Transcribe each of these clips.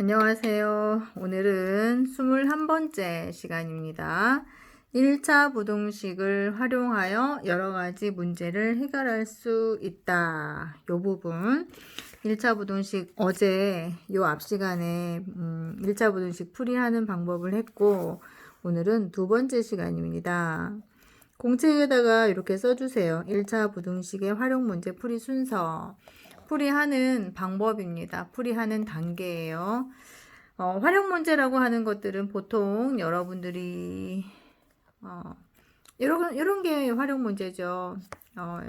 안녕하세요. 오늘은 21번째 시간입니다. 1차 부동식을 활용하여 여러 가지 문제를 해결할 수 있다. 요 부분. 1차 부동식 어제 요 앞 시간에 음, 1차 부동식 풀이하는 방법을 했고 오늘은 두 번째 시간입니다. 공책에다가 이렇게 써주세요. 1차 부동식의 활용 문제 풀이 순서. 풀이하는 방법입니다. 풀이하는 단계예요. 어, 활용 문제라고 하는 것들은 보통 여러분들이 어, 이런 이런 게 활용 문제죠. 어,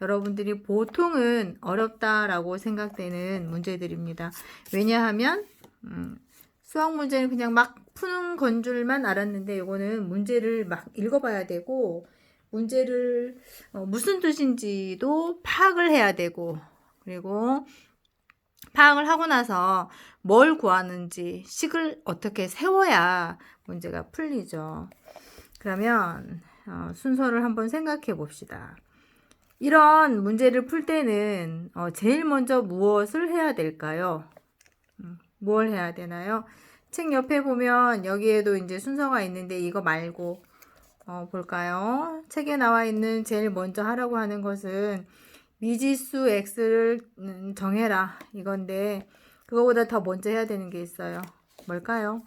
여러분들이 보통은 어렵다라고 생각되는 문제들입니다. 왜냐하면 음, 수학 문제는 그냥 막 푸는 건 줄만 알았는데 이거는 문제를 막 읽어봐야 되고 문제를 어, 무슨 뜻인지도 파악을 해야 되고 그리고 파악을 하고 나서 뭘 구하는지 식을 어떻게 세워야 문제가 풀리죠. 그러면 어, 순서를 한번 생각해 봅시다. 이런 문제를 풀 때는 어, 제일 먼저 무엇을 해야 될까요? 음, 뭘 해야 되나요? 책 옆에 보면 여기에도 이제 순서가 있는데 이거 말고 어, 볼까요? 책에 나와 있는 제일 먼저 하라고 하는 것은 미지수 x를 음, 정해라 이건데 그거보다 더 먼저 해야 되는 게 있어요. 뭘까요?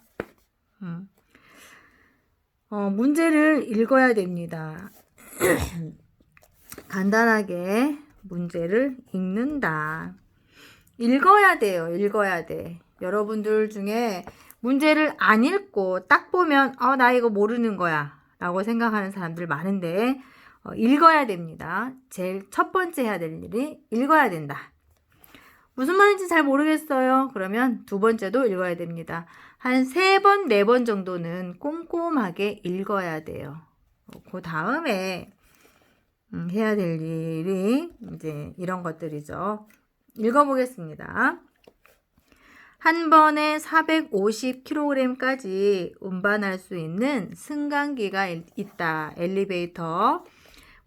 음. 어, 문제를 읽어야 됩니다. 간단하게 문제를 읽는다. 읽어야 돼요. 읽어야 돼. 여러분들 중에 문제를 안 읽고 딱 보면 어, 나 이거 모르는 거야 라고 생각하는 사람들 많은데 어, 읽어야 됩니다. 제일 첫 번째 해야 될 일이 읽어야 된다. 무슨 말인지 잘 모르겠어요. 그러면 두 번째도 읽어야 됩니다. 한 세 번, 네 번 정도는 꼼꼼하게 읽어야 돼요. 그 다음에 음, 해야 될 일이 이제 이런 것들이죠. 읽어보겠습니다. 한 번에 450kg까지 운반할 수 있는 승강기가 있다. 엘리베이터.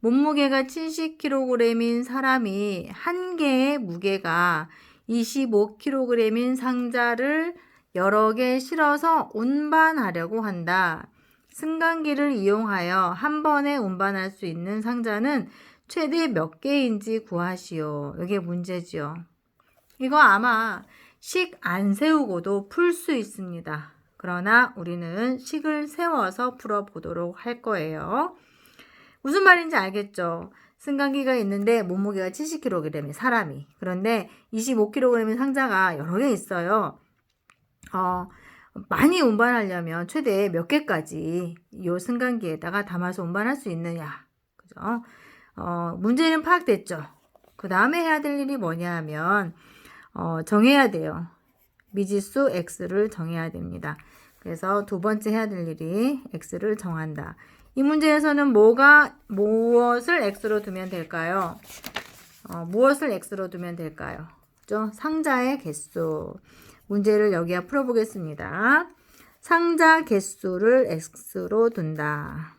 몸무게가 70kg인 사람이 한 개의 무게가 25kg인 상자를 여러 개 실어서 운반하려고 한다. 승강기를 이용하여 한 번에 운반할 수 있는 상자는 최대 몇 개인지 구하시오. 이게 문제지요. 이거 아마 식 안 세우고도 풀 수 있습니다. 그러나 우리는 식을 세워서 풀어보도록 할 거예요. 무슨 말인지 알겠죠? 승강기가 있는데 몸무게가 70kg이면 사람이. 그런데 25kg인 상자가 여러 개 있어요. 어, 많이 운반하려면 최대 몇 개까지 이 승강기에다가 담아서 운반할 수 있느냐. 그죠? 어, 문제는 파악됐죠? 그 다음에 해야 될 일이 뭐냐 하면, 어, 정해야 돼요. 미지수 x를 정해야 됩니다. 그래서 두 번째 해야 될 일이 x를 정한다. 이 문제에서는 뭐가 무엇을 x로 두면 될까요? 어, 무엇을 x로 두면 될까요? 그죠? 상자의 개수. 문제를 여기에 풀어보겠습니다. 상자 개수를 x로 둔다.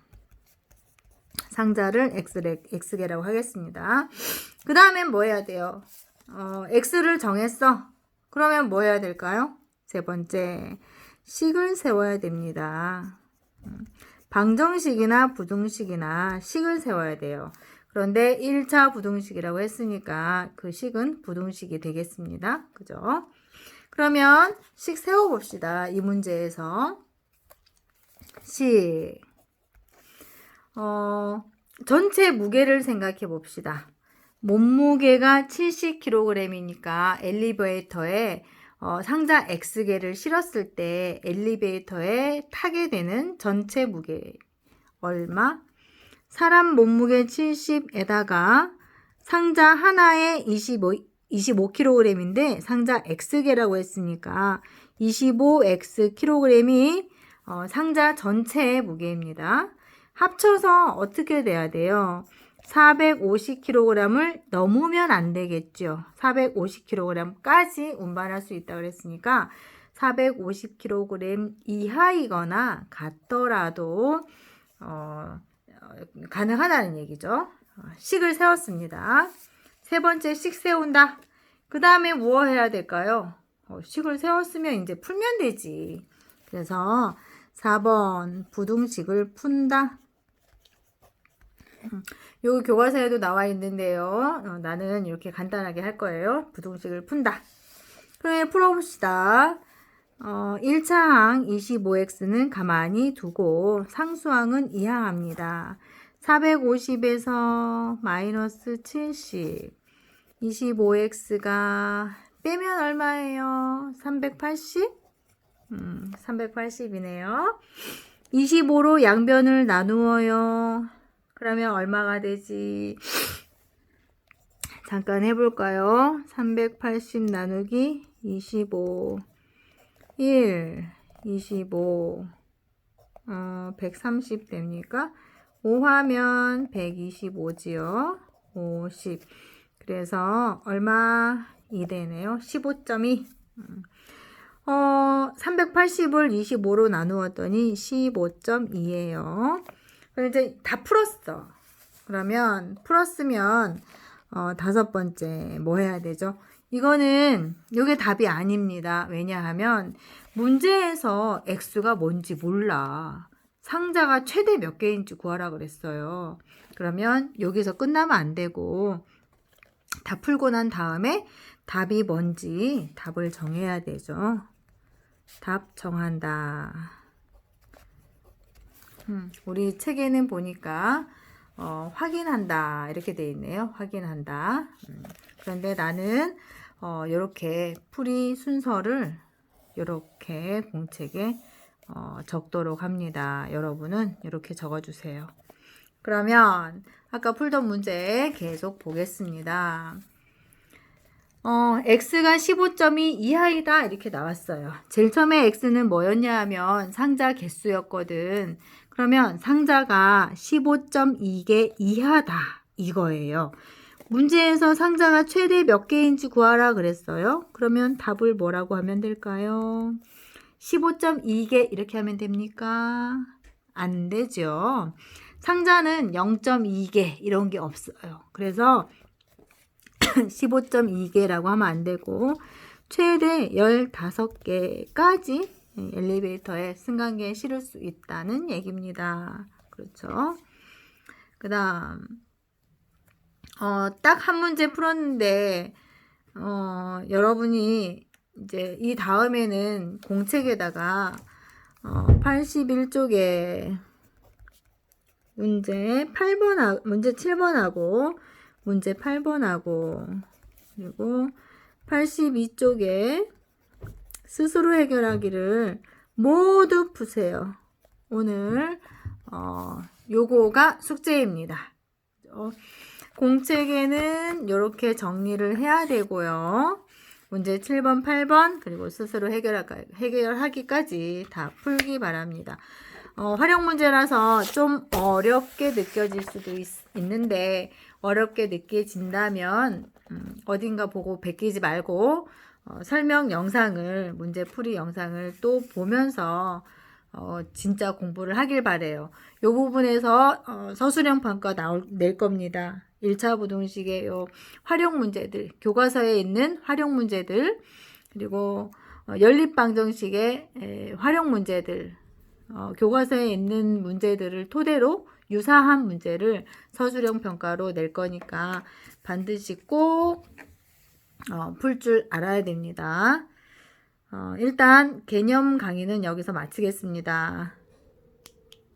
상자를 x, 개라고 하겠습니다. 그 다음엔 뭐 해야 돼요? 어, x를 정했어. 그러면 뭐 해야 될까요? 세 번째, 식을 세워야 됩니다. 방정식이나 부등식이나 식을 세워야 돼요. 그런데 1차 부등식이라고 했으니까 그 식은 부등식이 되겠습니다. 그죠? 그러면 식 세워봅시다. 이 문제에서. 식. 어, 전체 무게를 생각해 봅시다. 몸무게가 70kg이니까 엘리베이터에 어, 상자 X개를 실었을 때 엘리베이터에 타게 되는 전체 무게 얼마? 사람 몸무게 70에다가 상자 하나에 25, 25kg인데 상자 X개라고 했으니까 25X kg이 어, 상자 전체의 무게입니다. 합쳐서 어떻게 돼야 돼요? 450kg을 넘으면 안 되겠죠. 450kg까지 운반할 수 있다고 그랬으니까 450kg 이하이거나 같더라도 어, 가능하다는 얘기죠. 식을 세웠습니다. 세 번째 식 세운다. 그 다음에 무엇 해야 될까요? 어, 식을 세웠으면 이제 풀면 되지. 그래서 4번 부등식을 푼다. 음, 요 교과서에도 나와 있는데요. 어, 나는 이렇게 간단하게 할 거예요. 부등식을 푼다. 그럼 풀어봅시다. 어, 1차항 25x는 가만히 두고 상수항은 이항합니다. 450에서 마이너스 70. 25x가 빼면 얼마예요? 380? 음, 380이네요. 25로 양변을 나누어요. 그러면 얼마가 되지? 잠깐 해볼까요? 380 나누기 25. 1, 25, 어, 130 됩니까? 5하면 125지요. 50. 그래서 얼마? 2 되네요. 15.2. 음. 어, 380을 25로 나누었더니 15.2예요. 그럼 이제 다 풀었어. 그러면 풀었으면 어, 다섯 번째 뭐 해야 되죠? 이거는 이게 답이 아닙니다. 왜냐하면 문제에서 x가 뭔지 몰라. 상자가 최대 몇 개인지 구하라 그랬어요. 그러면 여기서 끝나면 안 되고 다 풀고 난 다음에 답이 뭔지 답을 정해야 되죠. 답 정한다. 음, 우리 책에는 보니까 어, 확인한다 이렇게 돼 있네요. 확인한다. 음, 그런데 나는 어, 이렇게 풀이 순서를 이렇게 공책에 어, 적도록 합니다. 여러분은 이렇게 적어주세요. 그러면 아까 풀던 문제 계속 보겠습니다. 어, x가 15.2 이하이다 이렇게 나왔어요. 제일 처음에 x는 뭐였냐 하면 상자 개수였거든. 그러면 상자가 15.2개 이하다 이거예요. 문제에서 상자가 최대 몇 개인지 구하라 그랬어요. 그러면 답을 뭐라고 하면 될까요? 15.2개 이렇게 하면 됩니까? 안 되죠. 상자는 0.2개 이런 게 없어요. 그래서 15.2개라고 하면 안 되고 최대 15개까지 엘리베이터에 승강기에 실을 수 있다는 얘기입니다. 그렇죠? 그 다음 어, 딱 한 문제 풀었는데 어, 여러분이 이제 이 다음에는 공책에다가 어, 81쪽에 문제 8번 문제 7번하고 문제 8번하고 그리고 82쪽에 스스로 해결하기를 모두 푸세요. 오늘 어, 요거가 숙제입니다. 어, 공책에는 이렇게 정리를 해야 되고요. 문제 7번, 8번 그리고 스스로 해결하기까지 다 풀기 바랍니다. 어, 활용 문제라서 좀 어렵게 느껴질 수도 있, 는데 어렵게 느껴진다면 음, 어딘가 보고 베끼지 말고 어, 설명 영상을 문제 풀이 영상을 또 보면서 어, 진짜 공부를 하길 바래요. 이 부분에서 어, 서술형 평가 나올 낼 겁니다. 1차 부동식의 요 활용 문제들, 교과서에 있는 활용 문제들, 그리고 어, 연립 방정식의 에, 활용 문제들, 어, 교과서에 있는 문제들을 토대로 유사한 문제를 서술형 평가로 낼 거니까 반드시 꼭 어, 풀 줄 알아야 됩니다. 어, 일단 개념 강의는 여기서 마치겠습니다.